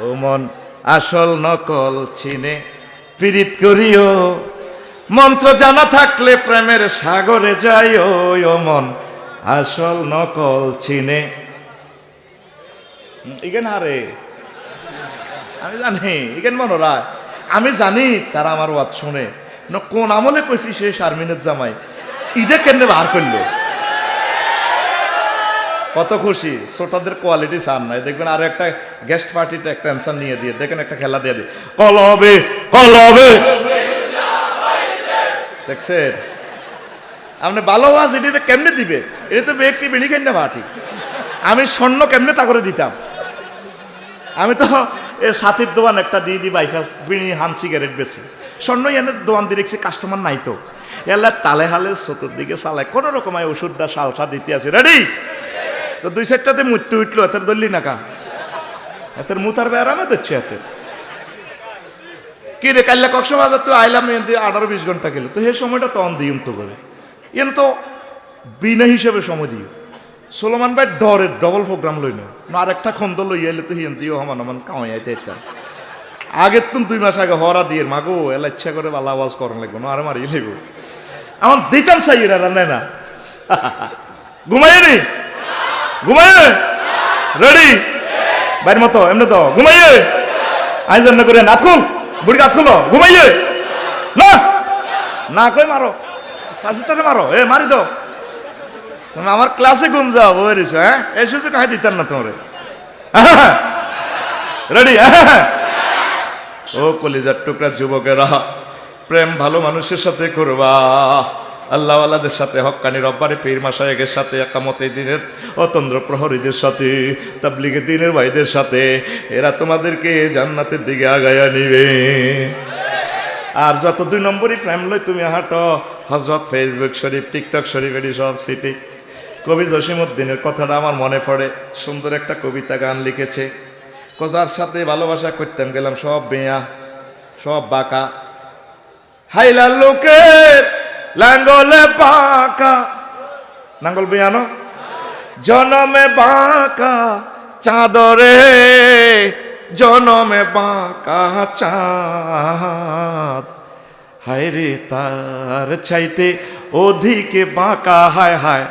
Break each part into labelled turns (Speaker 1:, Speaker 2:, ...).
Speaker 1: ও মন আসল নকল চিনে, পীড়িত করিও। মন্ত্র জানা থাকলে প্রেমের সাগরে যাইও, ও মন আসল নকল চিনে। ইগেন হারে? আমি জানি, ইগেন মনোরা আমি জানি তারা আমার ওয়াজ শুনে। কোন আমলে কইছি সে শারমিনের জামাই। ইদে কেমনে বার করল? কত খুশি। শ্রোতাদের কোয়ালিটি সার নাই। দেখবেন আরও একটা গেস্ট পার্টিতে একটা অ্যান্সার নিয়ে দিয়ে, দেখেন একটা খেলা দিয়ে দিয়ে। কলবে কলবে। দেখছেন? আপনি ভালো আওয়াজ এটা কেমনে দিবে? এটা তো ব্যক্তি বেড়ি কেন না পার্টি আমি স্বর্ণ কেমনে তা করে দিতাম? আমি তো এ সাথীর দোকান একটা দিয়ে দিই বাইফাস বিড়ি হান সিগারেট বেশি স্বর্ণ এনে দোকান দিয়ে দেখছি কাস্টমার নাই তো। এলা তালে হালে চতুর্দিকে চালায়। কোনো রকম ওষুধটা, সালসা দিতে আছে রেডি তো দুই সাইডটাতে মৃত্যু উঠল, এতের দললি নাকা এতের মুতার বেড়ামে দিচ্ছে এতের কি রে কাল্লা কক্সবাজার তো আইলাম এতে আঠারো বিশ ঘণ্টা গেল। তো সেই সময়টা তো অন দিম তো করে এন তো বিনা হিসেবে সময় দিও। সোলোমান ভাই ডরের ডবল প্রোগ্রাম লই না আর একটা খন্দ লই এলে তো হিয়েন দিও, হমান হমান কামাই আইতে একটা আগের তুমি দুই মাস আগে হরা দিয়ে মাগো, এলা ইচ্ছা করে বালা আওয়াজ করান লাগবো, না, আরে মারি লাগব। আমার দিতাম সাই এরা নেয় না। ঘুমাই নি ঘুমাই রেডি বাইর মতো, এমনি তো। ঘুমাইয়ে? আই জন্য করে নাথ বুড়ি খুলো, ঘুমাইয়ে। না? না কই মারো? পাঁচটাকে মারো। এ, মারি দাও। তুমি আমার ক্লাসে ঘুম যাও বলেছ হ্যাঁ? এই সুযোগ কাহে দিতাম না তোমারে। রেডি ও কলিজার টুকরা যুবকেরা, প্রেম ভালো মানুষের সাথে করবা। আল্লাহওয়ালাদের সাথে হক্কানি রব্বারে পীর মাসায়েকের সাথে একামতে দিনের, অতন্দ্র প্রহরীদের সাথে তাবলিগে দিনের ভাইদের সাথে, এরা তোমাদেরকে জান্নাতের দিকে আগায়া নিবে। আর যত দুই নম্বরই প্রেম লই তুমি হাঁটো হজরত ফেসবুক শরীফ, টিকটক শরীফ, এটি সব সিটি কবি জসিমুদ্দিনের কথাটা আমার মনে পড়ে, সুন্দর একটা কবিতা গান লিখেছে। কোজার সাথে ভালোবাসা করতাম, গেলাম সব বেয়া, সব বাঁকা। হাইলা লোকের লাঙ্গলে বাঁকা। নাঙ্গল বেয়ানো? জনমে বাঁকা চাঁদরে। জনমে বাঁকা চাঁদ। হায় রে তার চাইতে অধিকে বাঁকা, হায় হায়।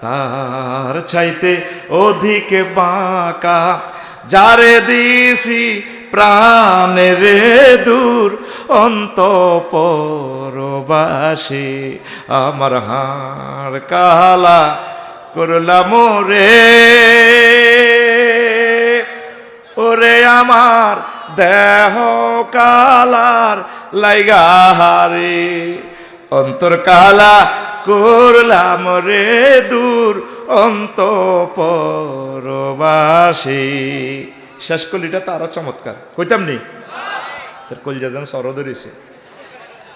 Speaker 1: তার চাইতে অধিকে বাঁকা। যারে প্রাণে রে দূর অন্ত পরবাসী আমার হাড় কালা করলাম রে ওরে আমার দেহ কালার লাইগাহারে অন্তর কালা করলাম রে দূর অন্ত পরবাসী শেষ কলিটা তো আরও চমৎকার, কইতাম নি তোর কলিজা যেন সর ধরেছে।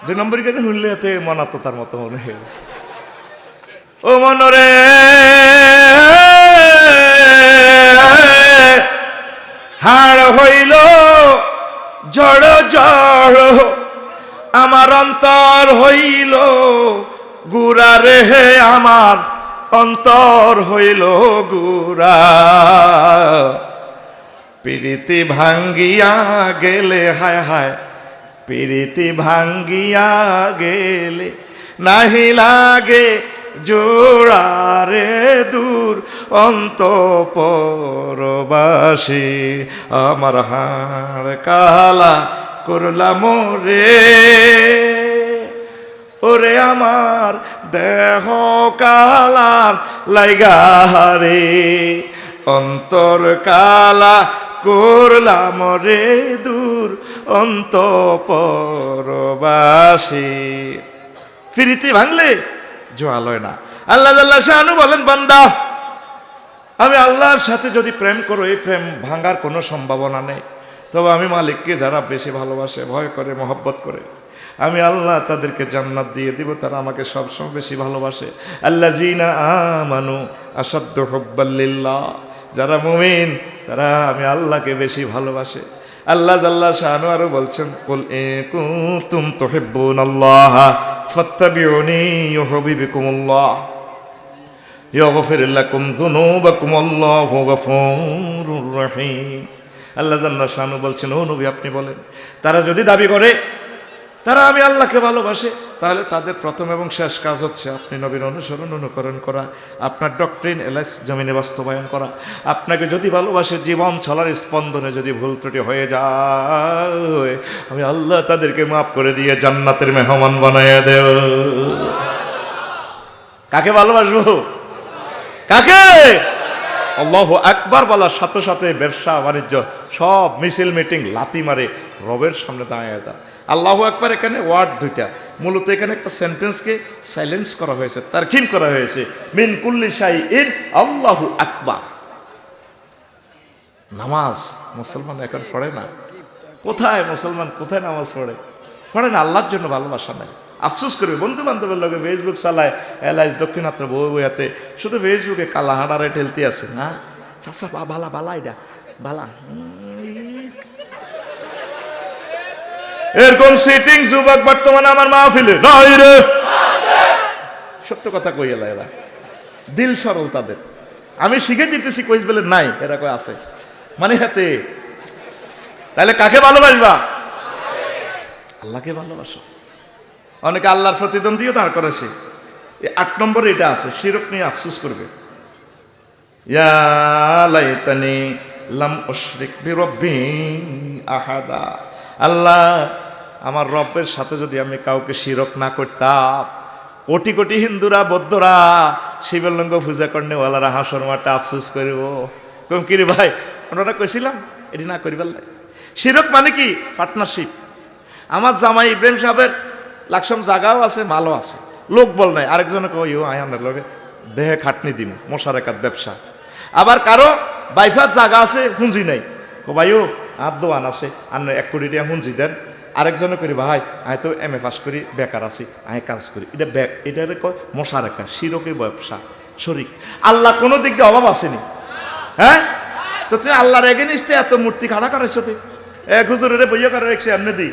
Speaker 1: দুই নম্বর কেন শুনলে এতে মনাতো তার মতো মনে হয়। ও মনরে, হাড় হইল জড় জড়, আমার অন্তর হইল গুড়া রে হে আমার অন্তর হইল গুড়া। প্রীতি ভাঙ্গিয়া গেলে, হায় হায়, প্রীতি ভাঙ্গিয়া গেলে নাহি লাগে জোড়ারে দূর অন্ত পরবাসী আমার হাড় কালা করলাম রে ওরে আমার দেহ কালার লাইগারে অন্তর কালা করলাম রে দূর অন্ত পরবাসী ফিরিতে ভাঙলে জোয়ালয় না। আল্লাহ আল্লাহ শাহানু বলেন, বান্দা, আমি আল্লাহর সাথে যদি প্রেম করো, এই প্রেম ভাঙার কোনো সম্ভাবনা নেই। তবে আমি মালিককে যারা বেশি ভালোবাসে, ভয় করে, মহব্বত করে, আমি আল্লাহ তাদেরকে জান্নাত দিয়ে দিব, তারা আমাকে সবসময় বেশি ভালোবাসে। আল্লাহ জিনা আমানু আসাদ্দ হব্বাল্লিল্লাহ যারা মুমিন, তারা আমি আল্লাহকে বেশি ভালোবাসে। আল্লাহ জাল্লা শাহানু আরও বলছেন, কুল এ কুম তো হেব্বুন আল্লাহ ফত্তাবিউনি ইউহিবিকুমুল্লাহ কুম লাকুম যুনুবাকুম, আল্লাহু গফুরুর রহিম। আল্লাহ জান্নাত শাহানু বলছেন, ও নবী, আপনি বলেন, তারা যদি দাবি করে তারা আমি আল্লাহকে ভালোবাসে, তাহলে তাদের প্রথম এবং শেষ কাজ হচ্ছে আপনি নবীর অনুসরণ, অনুকরণ করা, আপনার ডক্টরিন এলাইস জমিনে বাস্তবায়ন করা। আপনাকে যদি ভালোবাসে, জীবন চলার স্পন্দনে যদি ভুল ত্রুটি হয়ে যায়, আমি আল্লাহ তাদেরকে মাফ করে দিয়ে জান্নাতের মেহমান বানাইয়া দেব। কাকে ভালোবাসবো? কাকে? আল্লাহ একবার বলার সাথে সাথে ব্যবসা, বাণিজ্য সব মিছিল মিটিং লাতি মারে, রবের সামনে দাঁড়িয়ে যায় আল্লাহ একবার এখানে ওয়ার্ড দুইটা। মূলত এখানে একটা সেন্টেন্সকে সাইলেন্স করা হয়েছে তারকিন করা হয়েছে। মিন কুল্লি শাই ইন আল্লাহু আকবার। নামাজ, মুসলমান এখন পড়ে না? কোথায় মুসলমান, কোথায় নামাজ পড়ে? পড়ে না, আল্লাহর জন্য ভালোবাসা নাই। আফসোস করবে বন্ধু বান্ধবের লগে ফেসবুক চালায় এলাইস দক্ষিণাত্র বউ বইয়াতে শুধু ফেসবুকে কালা হাঁড়ারে ঠেলতে আছে, না? চাষা বা, বালা বালা এটা। বালা এরকম সিটিং যুবক বর্তমানে আমার মাহফিলে। নাই রে। সত্য কথা কই এলা এরা দিল সরল তাদের। আমি শিখে দিতেছি কইস বলে নাই, এরা কই আছে। মানে হাতে। তাহলে কাকে ভালোবাসবা? আল্লাহকে ভালোবাসো। অনেকে আল্লাহর প্রতিদ্বন্দ্বীও দাঁড় করেছে। আট নম্বরে এটা আছে, শিরক নিয়ে আফসোস করবে। ইয়া লাইতানি লাম উশরিক বিরব্বি আহাদা। আল্লাহ, আমার রবের সাথে যদি আমি কাউকে শিরক না করতাম, কোটি কোটি হিন্দুরা, বৌদ্ধরা শিবলিঙ্গ পূজা করনে ওয়ালারা হাসর মাঠে আফসোস করিব। কম কিরে ভাই আপনারা কইছিলাম, এটি না করিবার লাগে। শিরক মানে কি? পার্টনারশিপ। আমার জামাই ইব্রাহিম সাহেবের লাকসম জাগাও আছে, মালও আছে। লোক বল নাই আরেকজনে কই ও আয়ানের লগে, দেহে খাটনি দিম, মশার একাত ব্যবসা। আবার কারও বাইফার জাগা আছে, হুঁজি নাই। কো ভাইও আর দোয়ান আছে আর এক কোটি টাকা হুঁজি দেন। আরেকজনে করি, ভাই আই তো এম এ পাস করি, বেকার আছি আই কাজ করি। এটা এটারে কয় মশা রেখা শিরকে ব্যবসা, শরিক। আল্লাহ কোনো দিক দিয়ে অভাব আসেনি। হ্যাঁ? তো তুই আল্লাহর এগেনিস্টে এত মূর্তি খাড়া করাইছো তুই। এক হুজুরের বইয়া করে রেখেছে এমনি দিই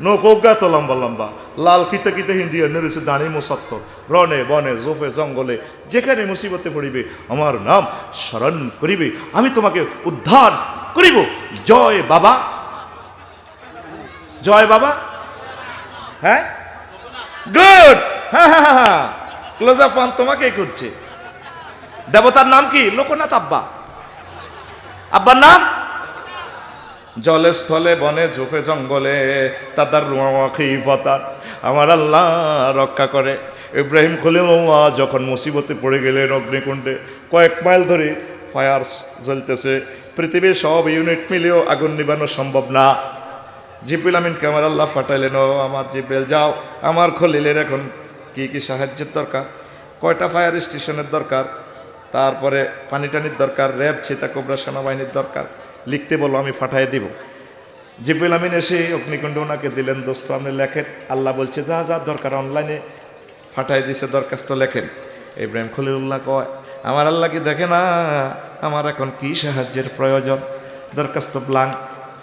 Speaker 1: নৌকা তো লম্বা লম্বা লাল কিতে কিতে হিন্দি রয়েছে দাঁড়ি মোসাত্তর রনে বনে জোফে জঙ্গলে যেখানে মুসিবতে পড়িবে আমার নাম স্মরণ করিবে আমি তোমাকে উদ্ধার করিব জয় বাবা জয় বাবা হ্যাঁ গুড হ্যাঁ হ্যাঁ হ্যাঁ ক্লোজ আপ তোমাকেই করছে দেবতার নাম কি লোকনাথ আব্বা আব্বার নাম জলে স্থলে বনে ঝোপে জঙ্গলে তাদার খিফতার আমার আল্লাহ রক্ষা করে। ইব্রাহিম খলিল্লাহ যখন মুসিবতে পড়ে গেলেন অগ্নিকুণ্ডে, কয়েক মাইল ধরে ফায়ার জ্বলতেছে। পৃথিবীর সব ইউনিট মিলেও আগুন নিবানো সম্ভব না। জিব্রিল আমিনকে আমার আল্লাহ ফাটাইলেন, ও আমার জিব্রেল, যাও। আমার খলিলের এখন কি কি সাহায্যের দরকার? কয়টা ফায়ার স্টেশনের দরকার? তারপরে পানি টানির দরকার, র্যাব চিতা কোবরা সেনাবাহিনীর দরকার। লিখতে বলো আমি ফাটাই দিব। জিব্রিল আমিন এসে অগ্নিকুণ্ড ওনাকে দিলেন, দোস্ত, আপনি লেখেন। আল্লাহ বলছে, যা যা দরকার অনলাইনে ফাটাই দিছে, দরখাস্ত লেখেন। ইব্রাহিম খলিলুল্লাহ কয়, আমার আল্লাহ কি দেখে না? আমার এখন কি সাহায্যের প্রয়োজন? দরখাস্ত ব্লাঙ্ক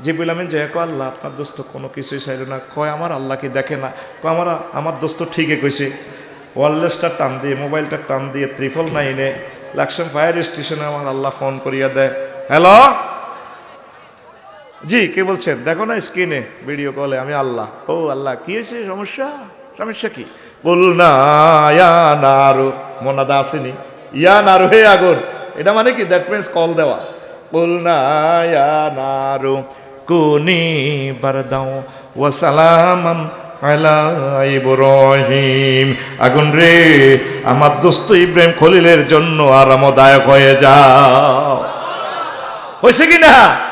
Speaker 1: জিবুল আমিন যে, কয়, আল্লাহ, আপনার দোস্ত কোনো কিছুই চাইল না। কয়, আমার আল্লাহ কি দেখে না? কয়, আমার আমার দোস্ত ঠিকই কইছে। ওয়ারলেসটা টান দিয়ে, মোবাইলটা টান দিয়ে ত্রিফল নাইনে লাকসাম ফায়ার স্টেশনে আমার আল্লাহ ফোন করিয়া দেয়। হ্যালো জি, কে বলছেন? দেখো না স্ক্রিনে ভিডিও কলে আমি আল্লাহ। ও আল্লাহ, কি হয়েছে সমস্যা? সমস্যা কি? বল না আসেনি। ইয়া নারু, হে আগুন। এটা মানে কি? দ্যাট মিনস কল দেওয়া। বল কুনি বারদাও ওয়া সালামান ইব্রাহিম। আগুন রে, আমার দোস্ত ইব্রাহিম খলিলের জন্য আরামদায়ক হয়ে যাও। হয়েছে কি না?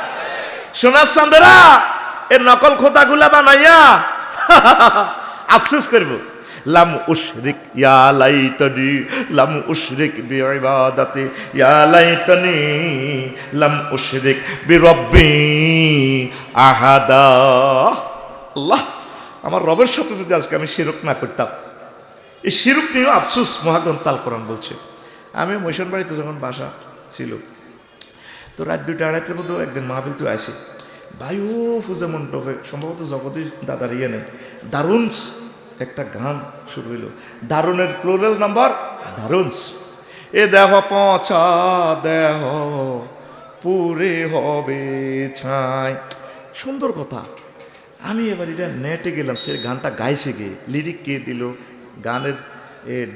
Speaker 1: সোনার চন্দ্রা এর নকল খোদাগুলা বানাইয়া, আফসোস করব। লাম উশরিক ইয়া লাইতনি, লাম উশরিক বিইবাদাতি, ইয়া লাইতনি, লাম উশরিক বিরব্বি, আহাদা। আল্লাহ, আমার রবের সাথে যদি আজকে আমি শিরক না করতাম, এই শিরক নিয়েও আফসোস মহাগন তাল কোরআন বলছে। আমি মৈশন বাড়িতে যখন বাসা ছিল তো রাত দুইটা আড়াইটার মতো একদিন মাহফিল তো আসি। বায়ু ফুজা মণ্ডপে সম্ভবত জগদীশ দাদার ইয়ে নেই। দারুণস একটা গান শুরু হইল। দারুণের প্লোরাল নাম্বার দারুণস এ দেহ পচা দেহ পুরে হবে ছাই। সুন্দর কথা। আমি এবার এটা নেটে গেলাম, সে গানটা গাইছে গে লিরিক কে দিল? গানের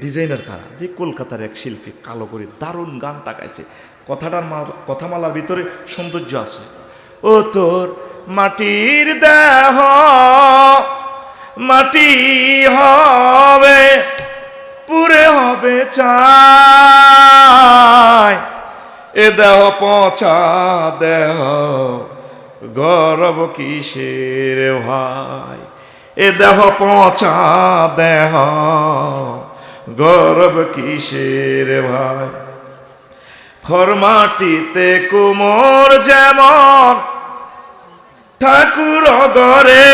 Speaker 1: ডিজাইনার কারা? যে কলকাতার এক শিল্পী, কালো করে দারুণ গানটা গাইছে। কথাটার কথামালার ভিতরে সৌন্দর্য আছে। ও তোর মাটির দেহ, মাটি হবে পুরে হবে চাই এ দেহ পচা দেহ, গরব কিসের ভাই? এ দেহ পচা দেহ, গরব কিসের ভাই? খরমাটিতে কুমোর যেমন ঠাকুর গরে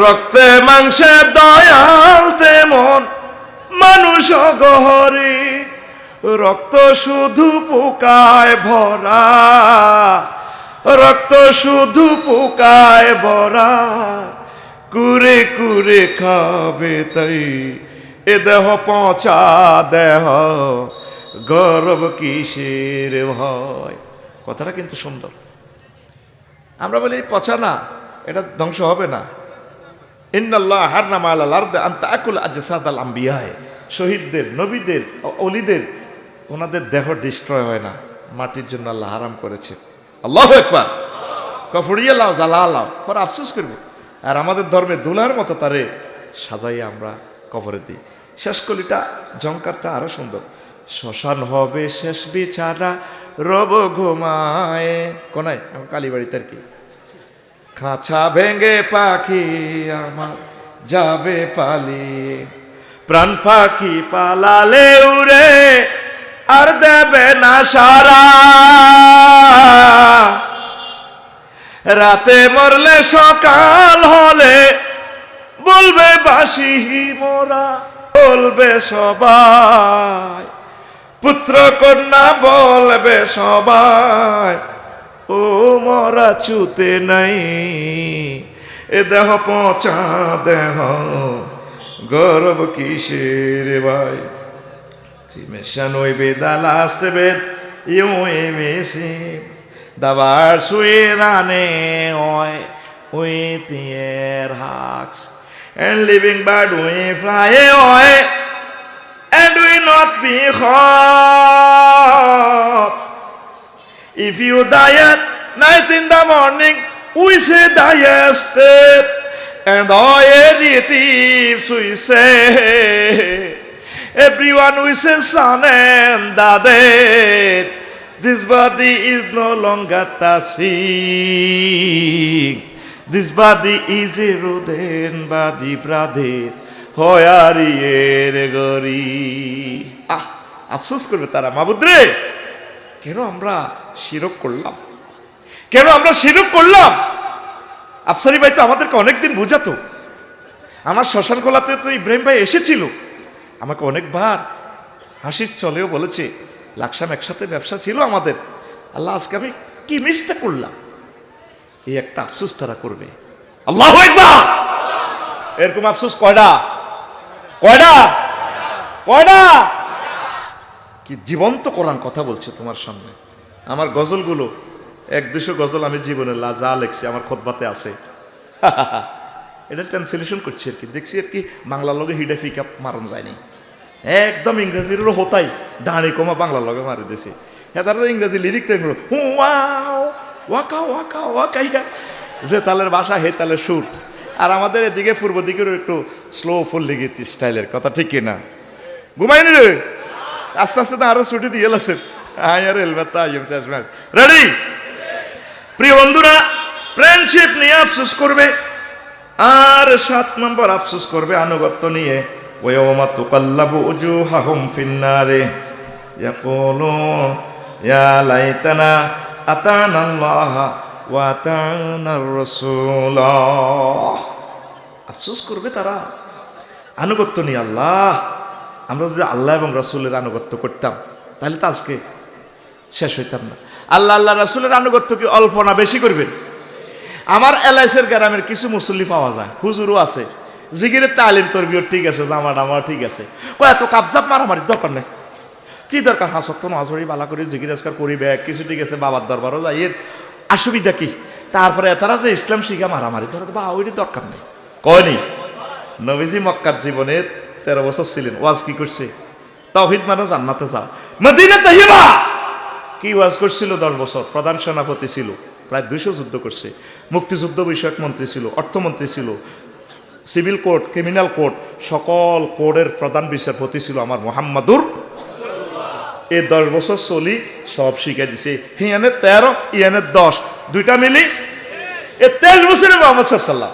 Speaker 1: রক্তে, মাংসে, দয়াল তেমন মানুষ গহরে রক্ত শুধু পোকায় ভরা। রক্ত শুধু পোকায় ভরা। কুরে কুরে খাবে তাই এ দেহ পচা দেহ, গর্ব কিসের ভয়? কথাটা কিন্তু সুন্দর। আমরা বলি পচা না, এটা ধ্বংস হবে না। ইন্নাল্লাহ হারনামা আলাল আরদে আন তাকুল আজসাদ আল আম্বিয়ায়। শহীদদের, নবীদের অলিদের, ওনাদের দেহ ডিস্ট্রয় হয় না। মাটির জন্য আল্লাহ হারাম করেছে। আল্লাহ একবার কফড়িয়ে লাও জ্বালা লাও পর আফসোস করব। আর আমাদের ধর্মে দুলার মতো তারে সাজাইয়ে আমরা কবরে দিই। শেষ কলিটা জঙ্কারটা আরও সুন্দর। শ্মশান হবে শেষ বিছানা রব ঘুমায়। কোনায়? কালীবাড়িতে আর কি। খাঁচা ভেঙে পাখি আমার যাবে পালি প্রাণ পাখি পালালে উড়ে, আর দেবে না সারা। রাতে মরলে সকাল হলে বলবে বাসি মোরা। বলবে সবাই। পুত্র কন্যা বলবে সবাই, ও মরা চুতে নাই। এ দেহ পচা দেহ, গর্ব কিসের ভাই? মেশান ওই বেদাল আসতে বেদ? ইউই মেশি দাবার সুয়ে রানে ওই ওই তিয়ের হাক্স। And living bird we fly oi and we not be hot if you die at night in the morning we say die state and all thieves we say Everyone wishes son and dad. This body is no longer tasing. This body is a rodent body, brother. হয়ারিয়ের গরি আহ আফসোস করবে তারা মাবুদ্রে কেন আমরা শিরক করলাম? কেন আমরা শিরক করলাম? আফসারি ভাই তো আমাদেরকে অনেকদিন বুঝাতো। আমার শ্মশান কোলাতে তো ইব্রাহিম ভাই এসেছিল। আমাকে অনেকবার হাসির চলেও বলেছে লাকসাম একসাথে ব্যবসা ছিল আমাদের। আল্লাহ আজকে আমি কি মিসটা করলাম? এই একটা আফসোস তারা করবে। আল্লাহ এরকম আফসোস কয়টা? কয়টা? কয়টা? কি জীবন্ত কোরআন কথা বলছে তোমার সামনে। আমার গজলগুলো এক দুশো গজল আমি জীবনে যা লেখছি আমার খোদবাতে আছে। এটা ট্রান্সলেশন করছি আর কি দেখছি আর কি বাংলার লগে হিডে ফিক আপ মারণ যায়নি। একদম ইংরেজিরও হতাই ডাঁড়ি কমা বাংলার লগে মারি দিছে। হ্যাঁ তারা ইংরেজি লিরিক তো ওয়াকা ওয়াকা ওয়াকা, ইয়া। যে তালের বাসা, হে তালের সুর। আর আমাদের এদিকে পূর্ব দিকেরও একটু স্লো ফুল লিগে স্টাইলের কথা, ঠিক না? ঘুমাইনি রে? আস্তে আস্তে তো আরও ছুটি দিয়ে শেষ রেডি প্রিয় বন্ধুরা ফ্রেন্ডশিপ নিয়ে আফসোস করবে, আর সাত নম্বর আফসোস করবে আনুগত্য নিয়ে। ওয়ামা তুকাল্লাবু উজুহাহুম ফিন্নারে। ইয়াকুলুন ইয়া লাইতানা আল্লাহ ওয়া রাসূল আফসোস করবে তারা। আনুগত্য নিয়ে আল্লাহ। আমরা যদি আল্লাহ এবং রসুলের আনুগত্য করতাম, তাহলে তো আজকে শেষ হইতাম না। আল্লাহ আল্লাহ, রসুলের আনুগত্য কি অল্প না বেশি করবেন? আমার এলআইসের গ্রামের কিছু মুসল্লি পাওয়া যায়, হুজুরও আছে। জিগিরের তালিম তরবিও ঠিক আছে জামা ডামা ঠিক আছে। এত কাপজাপ মারামারি দরকার নেই। কি দরকার? হাসত নজরি বালা করে জিজ্ঞাসকার করিবে কিছু ঠিক আছে, বাবার দরবারও যাই। এর অসুবিধা কি? তারপরে তারা যে ইসলাম শিখা মারামারি, ধরে বা ওইটি দরকার নেই। কয়নি? নবীজি মক্কার জীবনে তেরো বছর ছিলেন, ওয়াজ কি করছে? তাওহিদ মানে জান্নাতে যাও মদিনা তাহিবা কি ওয়াজ করছিল? দশ বছর। প্রধান সেনাপতি ছিল, প্রায় দুইশো যুদ্ধ করছে। মুক্তিযুদ্ধ বিষয়ক মন্ত্রী ছিল, অর্থমন্ত্রী ছিল, সিভিল কোর্ট, ক্রিমিনাল কোর্ট, সকল কোর্টের প্রধান বিচারপতি ছিল আমার মোহাম্মদুর এই দশ বছর চলি সব শিখে দিছে। হিয়ানের তেরো ইয়ানের দশ। দুইটা মিলি? এ তেইশ বছরে মোহাম্মদ সাল্লাম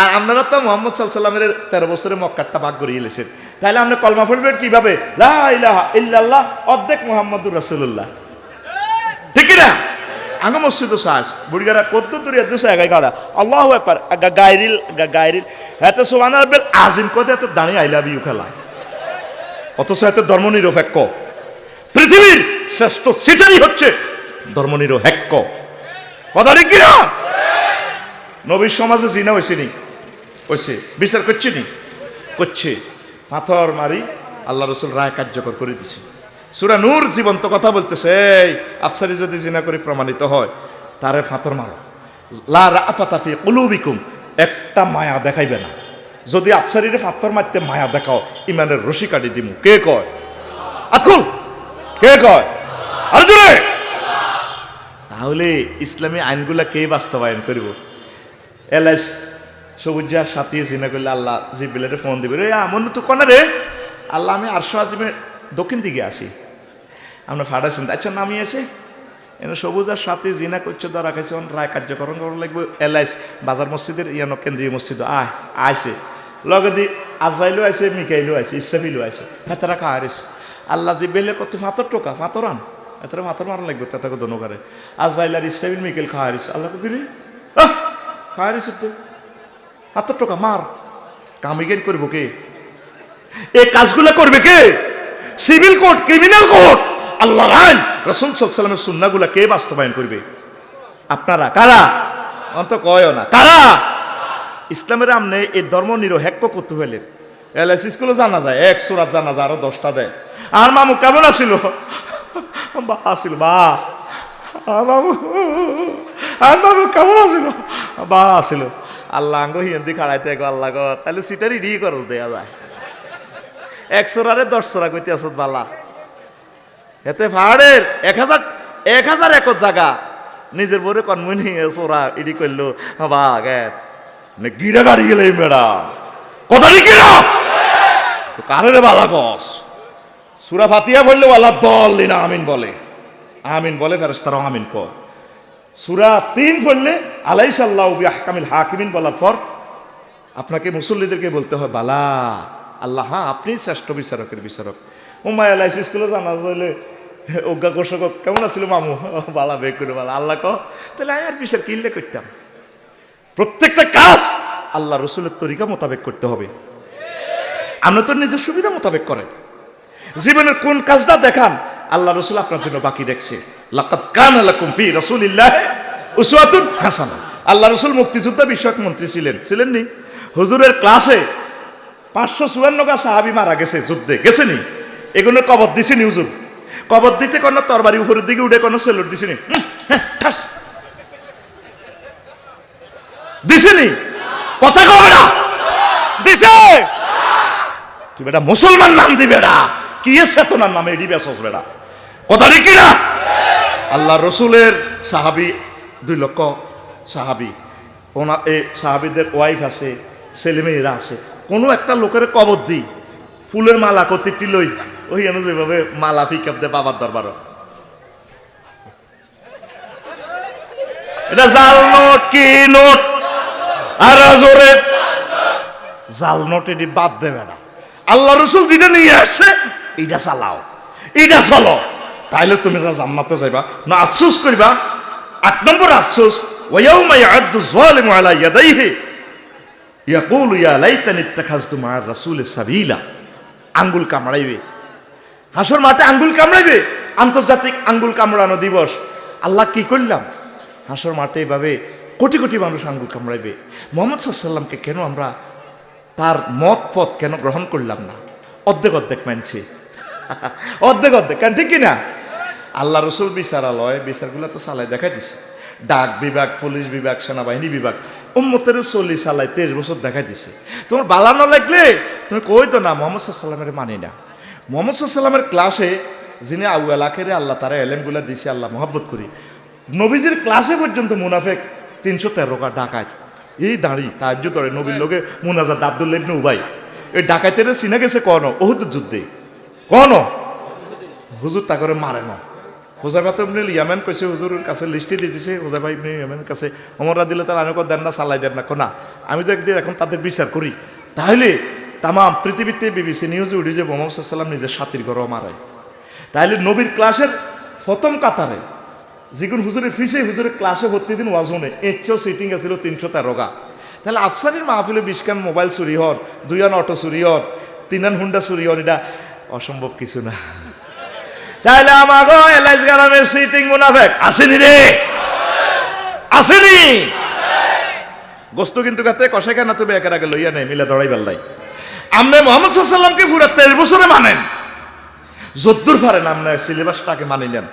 Speaker 1: আর আপনারা তো মোহাম্মদ সাল্লামের তেরো বছরে মক্কারটা ভাগ করিয়ে এলেছেন তাহলে আপনি কলমা ফুলবেন কীভাবে? ইল্লাল্লাহ, অর্ধেক মোহাম্মদুর রাসূলুল্লাহ। ঠিক না আগে মসজিদ সাজ বুড়িগারা কত দূরে দুশো গাড়া। আল্লাহ একবার গাইরিল গাইরিল হাতে সোমান আজিম কত এত দাঁড়িয়ে আই লাভ খেলা। অথচ এত ধর্মনিরপেক্ষ পৃথিবীর শ্রেষ্ঠ সিটারই হচ্ছে ধর্মনিরপেক্ষ। কথা ঠিক কিনা? নবীর সমাজে জিনা হয়েছে নি? হয়েছে বিচার করছে নি? করছে। পাথর মারি আল্লাহ রসুল রায় কার্যকর করে দিছে। সুরা নূর জীবন্ত কথা বলতেছে এই আফসারি যদি জিনা করে প্রমাণিত হয় তারে ফাতর মারো। লা রাফাতাফি কুলুবিকুম একটা মায়া দেখাইবে না। যদি আফসারিরে ফাতর মারতে মায়া দেখাও ইমানের রশি কাটি দিমু। কে কয়? আকুল কে কয়? আর তাহলে ইসলামী আইনগুলা কে বাস্তবায়ন করিব? এলএস সবুজা সাথিয়ে চিনা করলে আল্লাহ জিবিলারে ফোন দিবে। রে আমন তো কনে রে। আল্লাহ, আমি আরশো আজিমের দক্ষিণ দিকে আছি। আমরা ফাটাইছেন আচ্ছা নামি আছে এনে সবুজার সাথে জিনা করছে, ধরা খাইছে রায় কার্যকরণ করা লাগবে। এলআইস বাজার মসজিদের ইয়ানো কেন্দ্রীয় মসজিদ। আয়, আইছে। লগে দি আজরাইলও আছে মিকাইলও আছে ইসরাফিলও আছে হেতারা খাহারিস আল্লাহ যে বেলে কত ফাতর টোকা ফাতর আন এতারা ফাতর মারা লাগবে তেতাকে দনকারে আজরাইল আর ইসরাফিল মিকেল খাহারিস আল্লাহ কবিরি খাহারিস তো। ফাতর টোকা, মার। কামিগেন করব কে? এই কাজগুলো করবে কে? Civil court, criminal court. Allah আইন রসুল সাল্লামের সুন্নাগুলা কে বাস্তবায়ন করবে? আপনারা, কারা? অন্ত কয় না, কারা? ইসলামের আমনে এই ধর্ম নিরহেক্য করতে হইলে এলআইসি স্কুলে জানা যায়, এক সুরাত জানা যায়, আরও দশটা দেয়। আর মামু কেমন আছিল? বা আছিল, বা। আর মামু আর মামু কেমন আছিল? বা আছিল। আল্লাহ আঙ্গ হিন্দি খাড়াইতে গো, আল্লাহ গো তাহলে সিটারি রি করস দেয়া যায়। একশো রারে দশশো রা কইতে আসত বালা। এতে পাহাড়ের এক হাজার এক হাজার একর জায়গা নিজের বরে কনমনি সোরা ইডি করল। বা গে গিরা গাড়ি গেলে মেড়া কথা লিখি না তো কারে বালা কস? সুরা ফাতিয়া বললে আল্লাহ দল না, আমিন বলে। আমিন বলে ফেরেস্তারা আমিন কর। সুরা তিন পড়লে আলাই সাল্লাহ আহকামিল হাকিমিন বলার পর আপনাকে মুসল্লিদেরকে বলতে হয়, বালা, আল্লাহ হ্যাঁ আপনি শ্রেষ্ঠ বিচারকের বিচারক। উম্মাই আল্লাহ স্কুলে জানা হইলে অজ্ঞা ঘোষক কেমন আছিল মামু? বালা বেগ করে বালা, আল্লাহ কহ, তাহলে আর বিচার কিনলে করতাম? প্রত্যেকটা কাজ আল্লাহ রসুলের তরিকা মোতাবেক করতে হবে। আমরা তো নিজের সুবিধা মোতাবেক করেন। জীবনের কোন কাজটা দেখান আল্লাহ রসুল আপনার জন্য বাকি দেখছে কান আল্লাহ রসুল মুক্তিযোদ্ধা বিষয়ক মন্ত্রী ছিলেন। ছিলেন নি হুজুরের ক্লাসে পাঁচশো চুয়ান্ন গা সাহাবি মারা গেছে যুদ্ধে। গেছেনি? এগুলো কবর দিছেনি হুজুর। কবর দিতে কোনো তরবারি উপরের দিকে উঠে কোনো সেলুট দিছেনি। হ্যাঁ, ঠাস। কথা কবে না। দিছে। তুই বেটা মুসলমান নাম দিবে বেটা। কি চেতনার নামে? এডি বেসস বেটা। কথা কি না আল্লাহ রসুলের সাহাবি, দুই লক্ষ সাহাবি। ওনা এ সাহাবিদের ওয়াইফ আছে, ছেলেমেয়েরা আছে। কোনো একটা লোকের কবর দিই ফুলের মালা কতিটি লই ওই এনে যেভাবে মালা পিক দে বাবার দরবার। এটা জাল নোট কি নোট? আর জোরে জাল নোট এটি বাদ দেবে না। আল্লাহ রসুল যেটা নিয়ে আসছে এইটা চালাও এইটা চলো। তাইলে তুমি জান্নাতে যাইবা। না, আফসোস করিবা, আট নম্বর আফসোস ওয়াউমা ইয়াদু যালিমু আলা ইয়াদাইহি, ইয়াকুলু ইয়া লাইতানি ইত্তাখাযতু মা রাসূলি সাবিলা। আঙ্গুল কামড়াইবে। হাসর মাঠে আঙ্গুল কামড়াইবে। আন্তর্জাতিক আঙ্গুল কামড়ানো দিবস। আল্লাহ কি করলাম? হাসর মাঠে এভাবে কোটি কোটি মানুষ আঙ্গুল কামড়াইবে। মোহাম্মদ সাল্লামকে কেন আমরা তার মত পথ কেন গ্রহণ করলাম না? অর্ধেক অর্ধেক মানছি। অর্ধেক অর্ধেক, কারণ ঠিক কিনা? আল্লাহ রসুল বিচারালয়, বিচারগুলো তো চালাই দেখাই দিছে। ডাক বিভাগ, পুলিশ বিভাগ, সেনাবাহিনী বিভাগ, উম্মতের চল্লিশ সালাই তেইশ বছর দেখাই দিছে। তোমার বালানো লাগলে তুমি কই তো না, মোহাম্মদ সাল্লামের মানি না। মোহাম্মদ সাল্লামের ক্লাসে যিনি আউয়াল আখেরে আল্লাহ তারা এলেমগুলা দিছে, আল্লাহ মহব্বত করি। নবীজির ক্লাসে পর্যন্ত মুনাফেক তিনশো তেরোকা ডাকায় এই দাঁড়ি, তার ধরে নবীর লোকে মুনাজাদ আব্দুল্লাহ ইবনে উবাই। এই ডাকাইতের চিনা গেছে কন ওহুদ যুদ্ধে। কন হুজুর তা করে মারে না। হুজাইফা তো এমনি ইয়ামেন কইছে, হুজুরের কাছে লিস্টে দিয়ে দিছে, হুজাইফা ইবনে ইয়ামেনের কাছে। অমররা দিলে তার আমি দেন না চালাই দেন না। কোনা আমি তো একদিন এখন তাদের বিচার করি। তাহলে তামাম পৃথিবীতে বিবিসি নিউজে উঠি যে মোহাম্মদ সাল্লাম নিজের সাথীর ঘরও মারায়। তাহলে নবীর ক্লাসের প্রথম কাতারে যিগুন হুজুরের ফিসে হুজুরের ক্লাসে ভর্তি দিন ওয়াজনে এচও সিটিং আছিল তিনশো তেরোগা তাহলে আফসারির মাহফিলে বিশকান মোবাইল চুরি হর দুইয়ান অটো চুরি হর তিনান হুন্ডা চুরি হর এটা অসম্ভব কিছু না। তাহলে আমাগো এলাইজ গ্রামের সিটিং মুনাফেক। আসেনি রে আসেনি। গোস্ত কিন্তু কাতে কষে কেন তুমি একের আগে লইয়া নেই মিলে দড়াই বেল্লাই। আপনি মোহাম্মদ সাল্লামকে পুরো তেইশ বছরে মানেন। যদ্দুর পারেন আপনার সিলেবাসটাকে মানি নেন।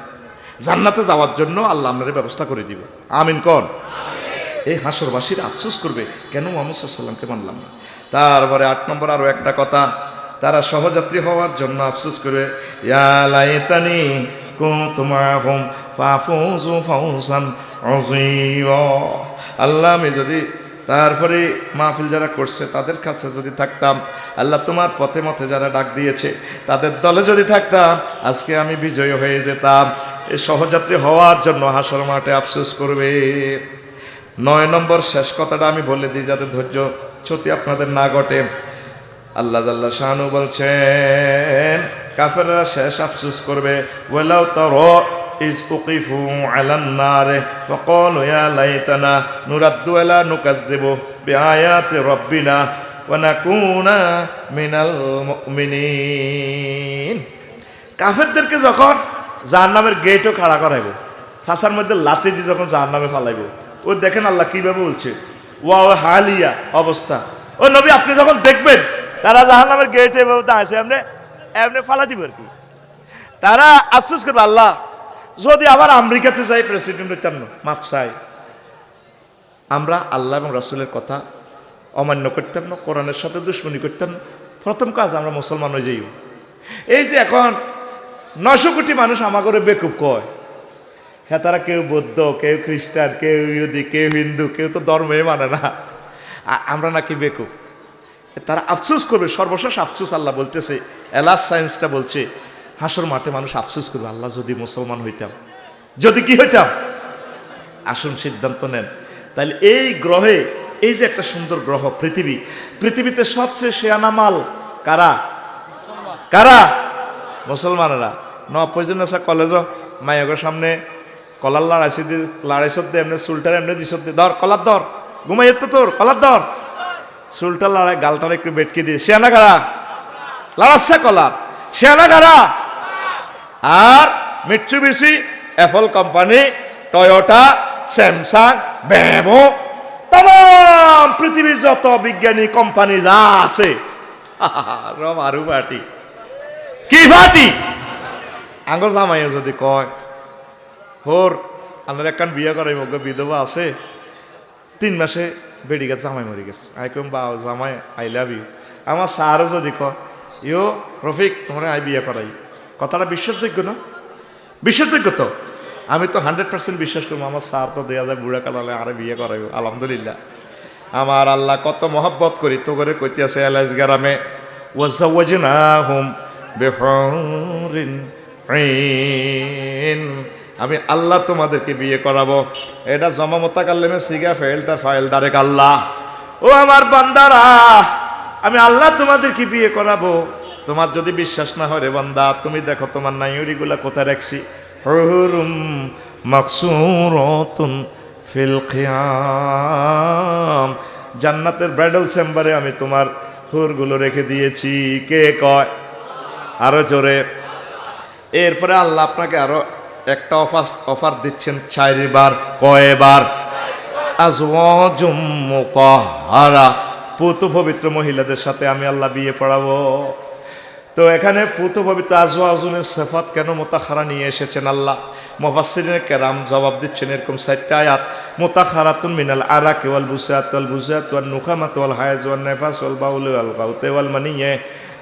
Speaker 1: জান্নাতে যাওয়ার জন্য আল্লাহ আপনার ব্যবস্থা করে দিবে। আমিন কন? এই হাসরবাসীর আফসোস করবে, কেন মোহাম্মদ সাল্লামকে মানলাম না? তারপরে আট নম্বর আরও একটা কথা, তারা সহযাত্রী হওয়ার জন্য আফসোস করবে, ইয়া লাইতানি কুনতুমাহুম ফাফুজু ফাউসান আল্লাহ, আমি যদি তারপরে মাহফিল যারা করছে, তাদের কাছে যদি থাকতাম, আল্লাহ তোমার পথে মতে যারা ডাক দিয়েছে, তাদের দলে যদি থাকতাম, আজকে আমি বিজয়ী হয়ে যেতাম। সহযাত্রী হওয়ার জন্য হাসর মাঠে আফসোস করবে। নয় নম্বর শেষ কথাটা আমি বলে দিই, যাতে ধৈর্য ক্ষতি আপনাদের না ঘটে। আল্লাহ জাল্লা শাহানু বলছেন, কাফেররা শেষ আফসোস করবে। ওয়ালাউ তারা ইজ কাফেরদেরকে যখন জাহান্নামের গেটও খাড়া করাইব। ফাঁসার মধ্যে লাতি দিয়ে যখন জাহান্নামে ফালাইব। ও দেখেন আল্লাহ কীভাবে বলছে ওয়া ও হালিয়া অবস্থা। ও নবী, আপনি যখন দেখবেন, তারা জাহান্নামের গেটে এভাবে দাঁড়াইছে, এমনি এমনি ফালা দিব আর কি। তারা আফসোস করবে, আল্লাহ, যদি আবার আমেরিকাতে যাই প্রেসিডেন্ট হইতাম না, মাফ চাই। আমরা আল্লাহ এবং রাসুলের কথা অমান্য করতাম না, কোরআনের সাথে দুশ্মনী করতাম প্রথম কাজ, আমরা মুসলমান হয়ে যাই এই যে এখন নশো কোটি মানুষ আমাগরে বেকুব কয়। হ্যাঁ তারা কেউ বৌদ্ধ, কেউ খ্রিস্টান, কেউ ইহুদি, কেউ হিন্দু, কেউ তো ধর্মে মানে না। আমরা নাকি বেকুব। তারা আফসোস করবে, সর্বশেষ আফসুস আল্লাহ বলতেছে এলাস সায়েন্সটা বলছে, হাসর মাঠে মানুষ আফসোস করবে, আল্লাহ যদি মুসলমান হইতাম। যদি কি হইতাম? আসুন সিদ্ধান্ত নেন। তাহলে এই গ্রহে, এই যে একটা সুন্দর গ্রহ, পৃথিবী, পৃথিবীতে সবচেয়ে শেয়ানা মাল কারা? কারা? মুসলমানেরা। ন পর্যন্ত আছে কলেজ মায়ের সামনে কলার লড়াইছি দি লড়াইছত দে এমনি চুলটার এমনি দে ধর, কলার ধর, ঘুমাই তো তোর, কলার ধর। চুলটা লড়াই, গালটার একটু বেটকে দিয়ে শেয়ানা কারা? লড়াচ্ছে কলার। শেয়ানা কারা? আর Mitsubishi Apple company, Toyota, Samsung, ব্যামো তাম পৃথিবীর যত বিজ্ঞানী কোম্পানি যা আছে। রম আরু কি পার্টি আঙ্গ জামাইও যদি কয়, হোর আমার একখান বিয়ে করাই মোক বিধবা আছে, তিন মাসে বেড়ি গেছে জামাই মরি গেছে। আই কম বা জামাই, আই লাভ ইউ। আমার স্যারও যদি কয় ইও রফিক, তোমার আই বিয়ে করাই। কথাটা বিশ্বাসযোগ্য না? বিশ্বাসযোগ্য তো? আমি তো হান্ড্রেড পার্সেন্ট বিশ্বাস করব, আমার স্যার তো দেয়া যায় বুড়া কালালে আরে বিয়ে করাইব, আলহামদুলিল্লাহ। আমার আল্লাহ কত মহব্বত করি তো করে কইতে আছে এলাইজ গ্রামে ওয়াজাওয়াজনা হুম বেহরিন। আমি আল্লাহ তোমাদেরকে বিয়ে করাবো। এটা জমামতা কাল্লেমে সিগা ফেলটা ফাইল ডারেক আল্লাহ ও আমার বান্দারা, আমি আল্লাহ তোমাদেরকে বিয়ে করাবো। তোমার যদি বিশ্বাস না হয় রে বান্দা, তুমি দেখো তোমার নাইউরিগুলা কোথায় রাখছি। হুরুম মাকসুরাতুন ফিল খিয়াম। জান্নাতের ব্রাইডাল চেম্বারে আমি তোমার হুরগুলো রেখে দিয়েছি। কে কয়? আরও জোরে। এরপরে আল্লাহ আপনাকে আরও একটা অফার অফার দিচ্ছেন চারিবার, কয়বার? হারা পুত পবিত্র মহিলাদের সাথে আমি আল্লাহ বিয়ে পড়াবো। তো এখানে পুত পবিত্র আজু আজমের সেফাত কেন মোতাখারা নিয়ে এসেছেন আল্লাহ? মোফাসিনের কেরাম জবাব দিচ্ছেন এরকম সাইটটা আয়াত, মোতাখারাতুন মিনাল আরা কেওয়াল বুসাত ওয়াল বুসাত ওয়াল নুখামাত ওয়াল হায়াজ ওয়াল নেফাস ওয়াল বাউল ওয়াল গাউতে ওয়াল মানিয়ে,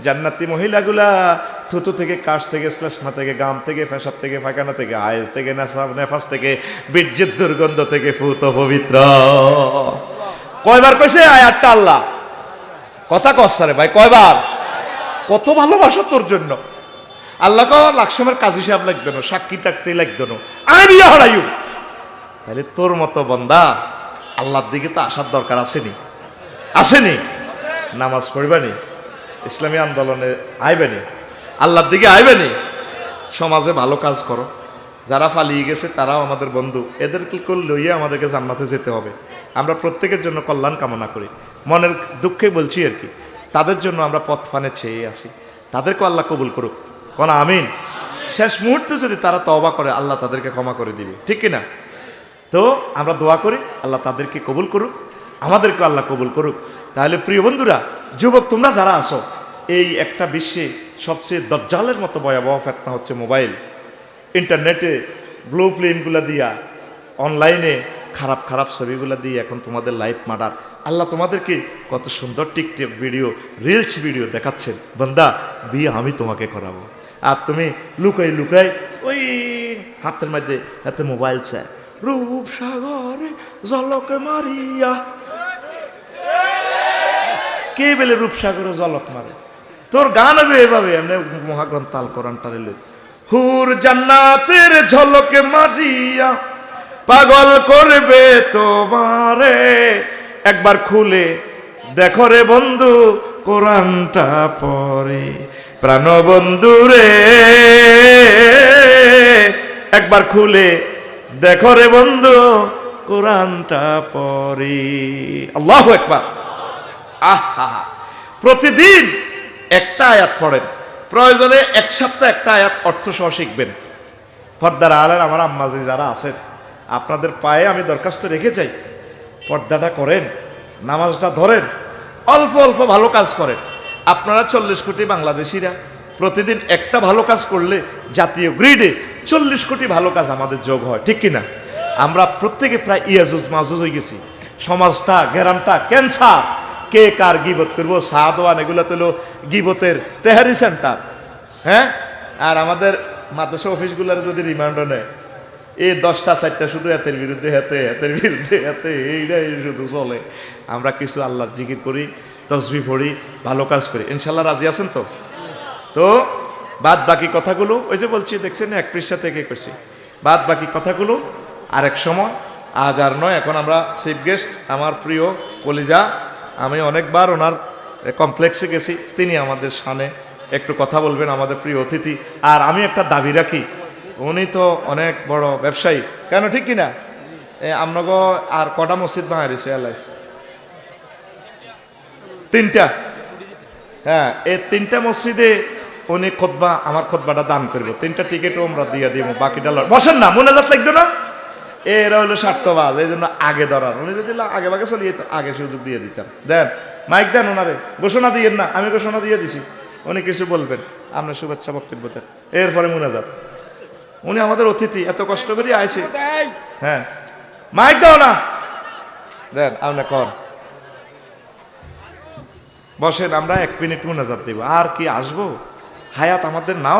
Speaker 1: জান্নাতি মহিলাগুলা থুতু থেকে কাশ থেকে শ্লেষ্মা থেকে গাম থেকে ফেসাব থেকে ফাঁকানা থেকে হায়েজ থেকে নেশাব, নেফাস থেকে বীর্যের দুর্গন্ধ থেকে ফুত পবিত্র। কয়বার কইছে আয়াতটা আল্লাহ? কথা কসারে ভাই, কয়বার? কত ভালোবাসা তোর জন্য। আল্লাহ ক লাকসমের কাজ হিসাব লাগবে না, সাক্ষী টাকতেই লাগবে না। আমি বিয়ে হারাইও তাহলে তোর মতো বন্দা আল্লাহর দিকে তো আসার দরকার আসেনি। আসেনি? নামাজ পড়বানি? ইসলামী আন্দোলনে আইবেনি? আল্লাহর দিকে আইবেনি? সমাজে ভালো কাজ করো। যারা পালিয়ে গেছে, তারাও আমাদের বন্ধু। এদেরকে লইয়ে আমাদেরকে জান্নাতে যেতে হবে। আমরা প্রত্যেকের জন্য কল্যাণ কামনা করি। মনের দুঃখে বলছি আর কি, তাদের জন্য আমরা পথ পানে চেয়ে আছি। তাদেরকেও আল্লাহ কবুল করুক। কোন আমিন? শেষ মুহূর্তে যদি তারা তওবা করে, আল্লাহ তাদেরকে ক্ষমা করে দিবে। ঠিক কিনা? তো আমরা দোয়া করি, আল্লাহ তাদেরকে কবুল করুক, আমাদেরকে আল্লাহ কবুল করুক। তাহলে প্রিয় বন্ধুরা, যুবক, তোমরা যারা আসো এই একটা বিশ্বে সবচেয়ে দজ্জালের মতো ভয়াবহ ফেতনা হচ্ছে মোবাইল। ইন্টারনেটে ব্লু ফিল্মগুলো দিয়া, অনলাইনে খারাপ খারাপ ছবিগুলো দিয়ে এখন তোমাদের লাইফ মার্ডার। আল্লাহ তোমাদেরকে কত সুন্দর টিকটক ভিডিও, রিলস ভিডিও দেখাচ্ছেন। বন্দা, বিয়ে আমি তোমাকে করাবো। আর তুমি লুকাই লুকাই ওই হাতের মধ্যে হাতে মোবাইল চায় রূপ সাগরে জলকে মারিয়া। কে বেলে রূপসাগরে জলক মারে? তোর গান হবে এভাবে, এমনি মহাগ্রন্থ আল কোরআন টানিল হুর জান্নাতের ঝলকে মারিয়া, পাগল করবে তোমারে। একবার খুলে দেখো রে বন্ধু, কোরআনটা পরে প্রাণ বন্ধু রে একবার খুলে দেখো রে বন্ধু, কোরআনটা পরে আল্লাহ একবার আহা, প্রতিদিন একটা আয়াত পড়েন। প্রয়োজনে এক সপ্তাহ একটা আয়াত অর্থ সহ শিখবেন। পর্দার আলের আমার আম্মাজি যারা আছেন, আপনাদের পায়ে আমি দরখাস্ত রেখে যাই। পর্দাটা করেন, নামাজটা ধরেন, অল্প অল্প ভালো কাজ করেন। আপনারা চল্লিশ কোটি বাংলাদেশিরা প্রতিদিন একটা ভালো কাজ করলে জাতীয় গ্রিডে চল্লিশ কোটি ভালো কাজ আমাদের যোগ হয়, ঠিক কিনা? আমরা প্রত্যেকে প্রায় ইয়াজুজ মাজুজ হয়ে গেছি। সমাজটা গ্যারামটা ক্যান্সার। কে কার গিবত করব? সাদওয়ান, এগুলো তো হলো গিবতের তেহারি সেন্টার। হ্যাঁ? আর আমাদের মাদ্রাসা অফিসগুলোর যদি রিমান্ড নেয়, এই দশটা, চারটা শুধু এতের বিরুদ্ধে, হাতে এতের বিরুদ্ধে, হাতে, এইটাই শুধু চলে। আমরা কিছু আল্লাহর জিকির করি। তসবি পড়ি, ভালো কাজ করি। ইনশাল্লাহ রাজি আছেন তো? তো বাদ বাকি কথাগুলো, ওই যে বলছি, দেখছেন, এক পৃষ্ঠা থেকে করছি। বাদ বাকি কথাগুলো, আরেক সময়, আজ আর নয়, এখন আমরা চিফ গেস্ট আমার প্রিয় কলিজা, আমি অনেকবার ওনার কমপ্লেক্সে গেছি, তিনি আমাদের সামনে একটু কথা বলবেন, আমাদের প্রিয় অতিথি। আর আমি একটা দাবি রাখি, উনি তো অনেক বড় ব্যবসায়ী। কেন, ঠিক কিনা? এ আমনগো আর কটা মসজিদ বাঙালি এলাইস তিনটা। হ্যাঁ এই তিনটা মসজিদে উনি খোদবা আমার খোদবাটা দান করব। তিনটা টিকিটও আমরা দিয়ে দিব বাকিটা বসেন না মনে যাত লাগতো না? এরা হলো স্বার্থবাদ এই জন্য আগে ধরার। উনি যদি আগে ভাগে চলিয়ে আগে সুযোগ দিয়ে দিতাম। দেন মাইক দেন ওনারে ঘোষণা দিয়েন না আমি ঘোষণা দিয়ে দিছি। উনি কিছু বলবেন আপনার শুভেচ্ছা বক্তব্য দেন। এরপরে মনে যাত উনি আমাদের অতিথি এত কষ্ট করে আইছে। হ্যাঁ। মাইক দাও না। দেন আপনি কর। বসেন আমরা এক মিনিট মোনাজাত দেব। আর কি আসব? হায়াত আমাদের নাও